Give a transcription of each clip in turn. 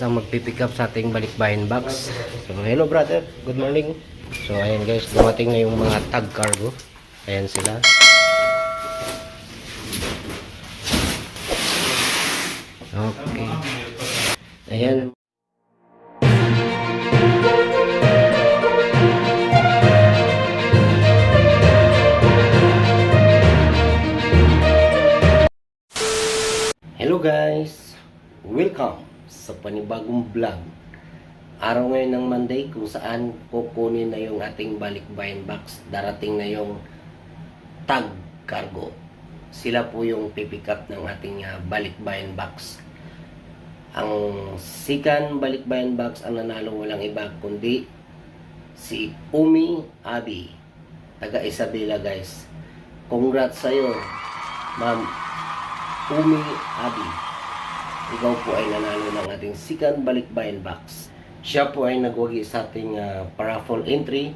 guys ang magpipick up sa ating balikbayan box. So hello brother, good morning. So ayan guys, dumating na yung mga tag cargo. Ayan sila. Okay. Ayan. Sa panibagong vlog. Araw ngayon ng Monday kung saan kukunin na yung ating balikbayan box. Darating na yung tag cargo. Sila po yung pipick up ng ating ah, balikbayan box. Ang sikan balikbayan box ang nanalo walang iba kundi si Umi Abi. Taga Isabela guys. Congrats sa'yo, ma'am Umi Abi. Ikaw po ay nanalo ng ating second balikbayan box. Siya po ay nagwagi sa ating ah, paraffle entry,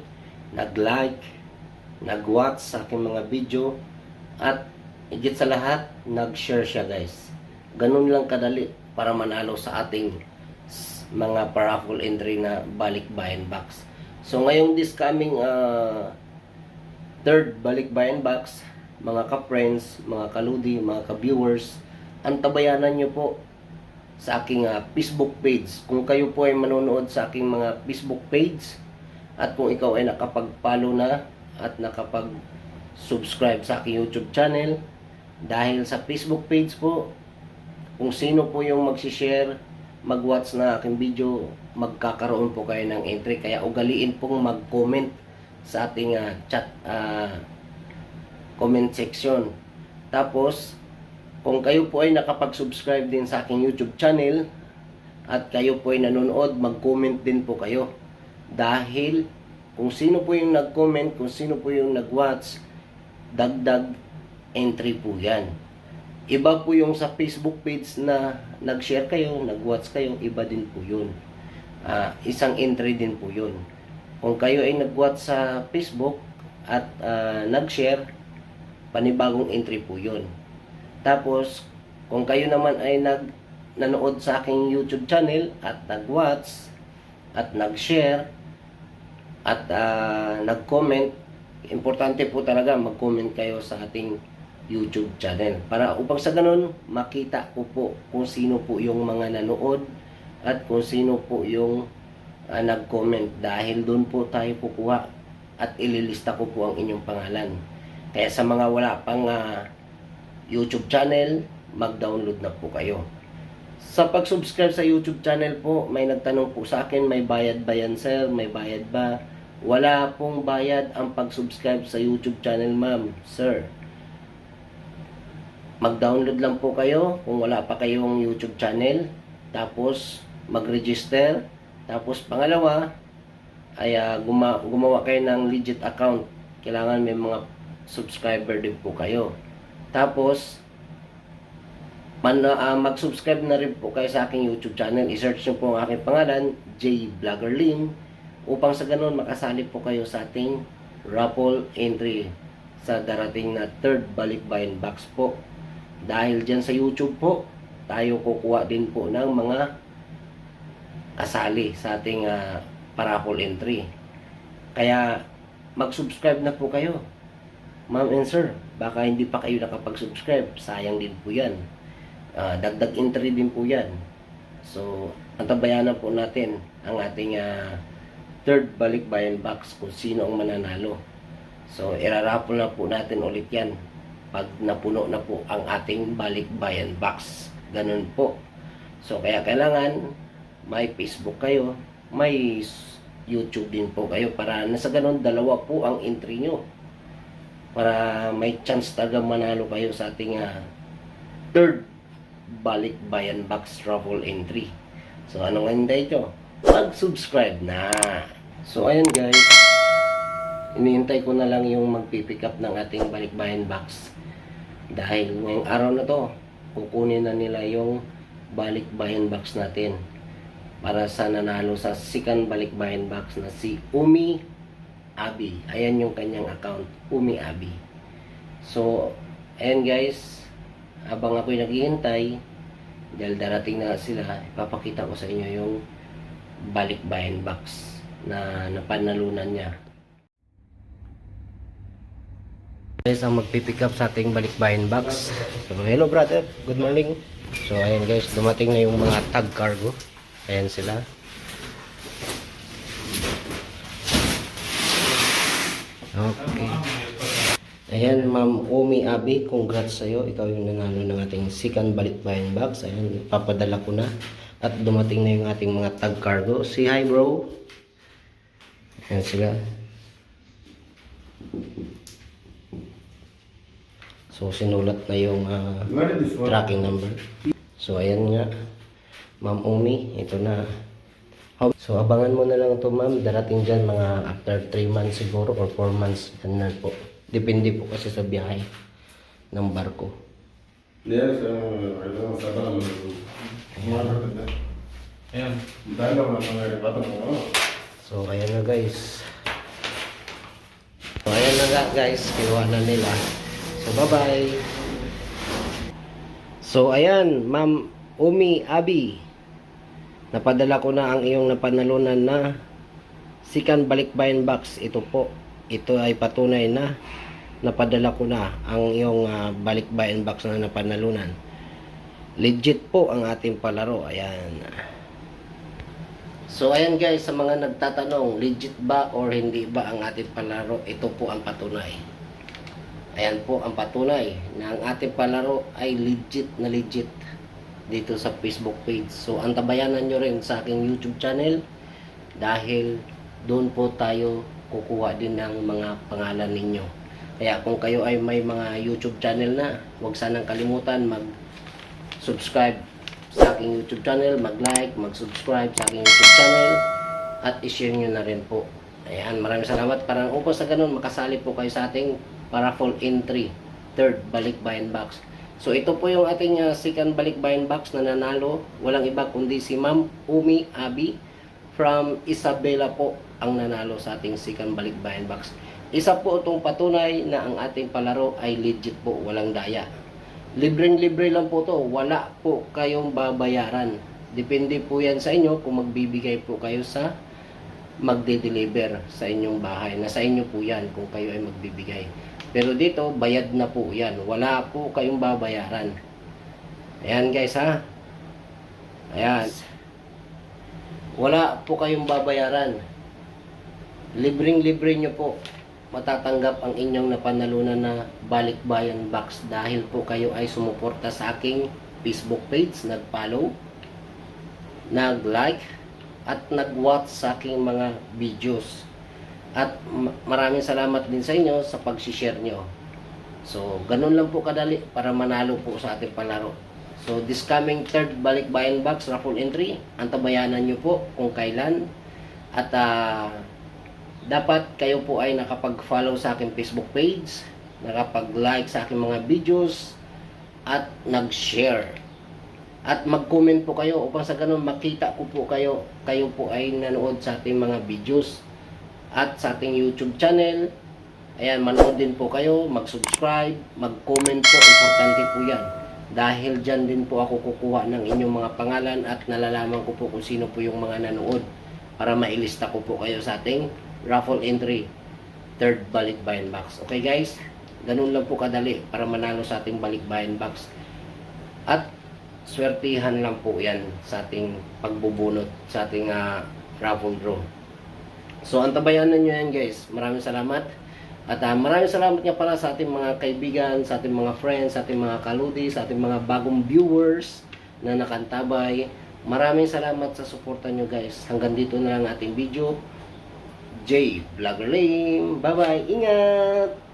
nag-like, nag-watch sa aking mga video, at higit sa lahat, nag-share siya guys. Ganun lang kadali para manalo sa ating mga paraffle entry na balikbayan box. So ngayong this coming ah, third balikbayan box, mga ka-friends, mga kaludi, mga ka-viewers, antabayanan nyo po sa aking ah, Facebook page. Kung kayo po ay manonood sa aking mga Facebook page at kung ikaw ay nakapag-follow na at nakapag-subscribe sa aking YouTube channel, dahil sa Facebook page po, kung sino po yung mag-share, mag-watch na aking video, magkakaroon po kayo ng entry. Kaya ugaliin pong mag-comment sa ating ah, chat ah, comment section. Tapos, kung kayo po ay nakapag-subscribe din sa aking YouTube channel at kayo po ay nanonood, mag-comment din po kayo. Dahil kung sino po yung nag-comment, kung sino po yung nag-watch, dagdag entry po yan. Iba po yung sa Facebook page na nag-share kayo, nag-watch kayo, iba din po yun. Ah, isang entry din po yun. Kung kayo ay nag-watch sa Facebook at ah, nag-share, panibagong entry po yun. Tapos, kung kayo naman ay nag nanood sa aking YouTube channel at nag-watch at nag-share at ah, nag-comment, importante po talaga mag-comment kayo sa ating YouTube channel para upang sa ganun makita ko po kung sino po yung mga nanood at kung sino po yung ah, nag-comment dahil doon po tayo kukuha at ililista ko po ang inyong pangalan. Kaya sa mga wala pang ah, YouTube channel, mag-download na po kayo. Sa pag-subscribe sa YouTube channel po, may nagtanong po sa akin, may bayad ba yan sir? May bayad ba? Wala pong bayad ang pag-subscribe sa YouTube channel ma'am, sir. Mag-download lang po kayo kung wala pa kayong YouTube channel. Tapos, mag-register. Tapos, pangalawa, ay ah, guma- gumawa kayo ng legit account. Kailangan may mga subscriber din po kayo. Tapos, man, ah, mag-subscribe na rin po kayo sa aking YouTube channel. I-search nyo po ang aking pangalan, J. Vlogger Lim, upang sa ganun makasali po kayo sa ating raffle entry sa darating na third balikbayan box po. Dahil dyan sa YouTube po, tayo kukuha din po ng mga kasali sa ating ah, paraffle entry. Kaya mag-subscribe na po kayo. Ma'am and sir, baka hindi pa kayo nakapag-subscribe. Sayang din po yan. Ah, dagdag entry din po yan. So, antabayanan po natin ang ating ah, third balikbayan box kung sino ang mananalo. So, irarapol na po natin ulit yan pag napuno na po ang ating balikbayan box. Ganun po. So, kaya kailangan may Facebook kayo, may YouTube din po kayo para nasa ganun dalawa po ang entry nyo. Para may chance talaga manalo kayo sa ating ah, third balikbayan box raffle entry. So, anong hinday nyo? Mag-subscribe na! So, ayan guys. Iniintay ko na lang yung magpipick up ng ating balikbayan box. Dahil ngayong araw na to, kukunin na nila yung balikbayan box natin. Para sa nanalo sa second balikbayan box na si Umi Abi. Ayan yung kanyang account, Umi Abi. So, ayan guys, habang ako'y naghihintay, dahil darating na sila, ipapakita ko sa inyo yung balikbayan box na napanalunan niya. Guys, ang magpipick up sa ating balikbayan box. So, hello brother, good morning. So, ayan guys, dumating na yung mga tag cargo. Ayan sila. Okay. Ayan, Ma'am Umi Abi, congrats sa'yo. Ikaw yung nanalo ng ating second balikbayan box. Ayan, papadala ko na. At dumating na yung ating mga tag cargo. Say hi bro. Ayan sila. So, sinulat na yung one? tracking number. So, ayan nga. Ma'am Umi, ito na. So, abangan mo na lang ito, ma'am. Darating dyan mga after 3 months siguro or 4 months. Yan na po. Depende po kasi sa biyahe ng barko. Yes, uh, know, sabi naman. Ayan. Dahil naman mga batang mo. So, ayan na guys. So, ayan na nga guys. Kinuha na nila. So, bye-bye. So, ayan. Ma'am Umi Abi. Napadala ko na ang iyong napanalunan na Sikan Balikbayan Box. Ito po. Ito ay patunay na napadala ko na ang iyong ah, Balikbayan Box na napanalunan. Legit po ang ating palaro. Ayan. So ayan guys, sa mga nagtatanong, legit ba or hindi ba ang ating palaro? Ito po ang patunay. Ayan po ang patunay na ang ating palaro ay legit na legit dito sa Facebook page. So antabayanan nyo rin sa aking YouTube channel dahil doon po tayo kukuha din ng mga pangalan ninyo. Kaya kung kayo ay may mga YouTube channel na, huwag sanang kalimutan mag subscribe sa aking YouTube channel, mag-like, mag-subscribe sa aking YouTube channel at i-share nyo na rin po. Ayan, maraming salamat. Parang upos sa ganun, makasali po kayo sa ating paraffle entry, third balikbayan box. So ito po yung ating uh, second balikbayan box na nanalo. Walang iba kundi si Ma'am Umi Abi from Isabela po ang nanalo sa ating second balikbayan box. Isa po itong patunay na ang ating palaro ay legit po, walang daya. Libreng-libre lang po to. Wala po kayong babayaran. Depende po yan sa inyo kung magbibigay po kayo sa magde-deliver sa inyong bahay. Nasa inyo po yan kung kayo ay magbibigay. Pero dito, bayad na po yan. Wala po kayong babayaran. Ayan guys ha. Ayan. Wala po kayong babayaran. Libreng-libre nyo po matatanggap ang inyong napanalunan na balikbayan box dahil po kayo ay sumuporta sa aking Facebook page, nag-follow, nag-like, at nag-watch sa aking mga videos. At ma- maraming salamat din sa inyo sa pag-share nyo. So, ganun lang po kadali para manalo po sa ating palaro. So, this coming third balikbayan box raffle entry, antabayanan nyo po kung kailan. At ah, dapat kayo po ay nakapag-follow sa aking Facebook page, nakapag-like sa aking mga videos, at nag-share. At mag-comment po kayo upang sa ganun makita ko po kayo, kayo po ay nanood sa ating mga videos at sa ating YouTube channel. Ayan, manood din po kayo, mag-subscribe, mag-comment po, importante po yan. Dahil dyan din po ako kukuha ng inyong mga pangalan at nalalaman ko po kung sino po yung mga nanood para mailista ko po kayo sa ating raffle entry third balikbayan box. Okay guys? Ganun lang po kadali para manalo sa ating balikbayan box. At swertihan lang po yan sa ating pagbubunot sa ating ah, raffle draw. So antabayanan nyo yan guys. Maraming salamat. At ah, maraming salamat nga pala sa ating mga kaibigan, sa ating mga friends, sa ating mga kaludi, sa ating mga bagong viewers na nakantabay. Maraming salamat sa suporta nyo guys. Hanggang dito na lang ating video. J. Vlogger Lame. Bye-bye. Ingat!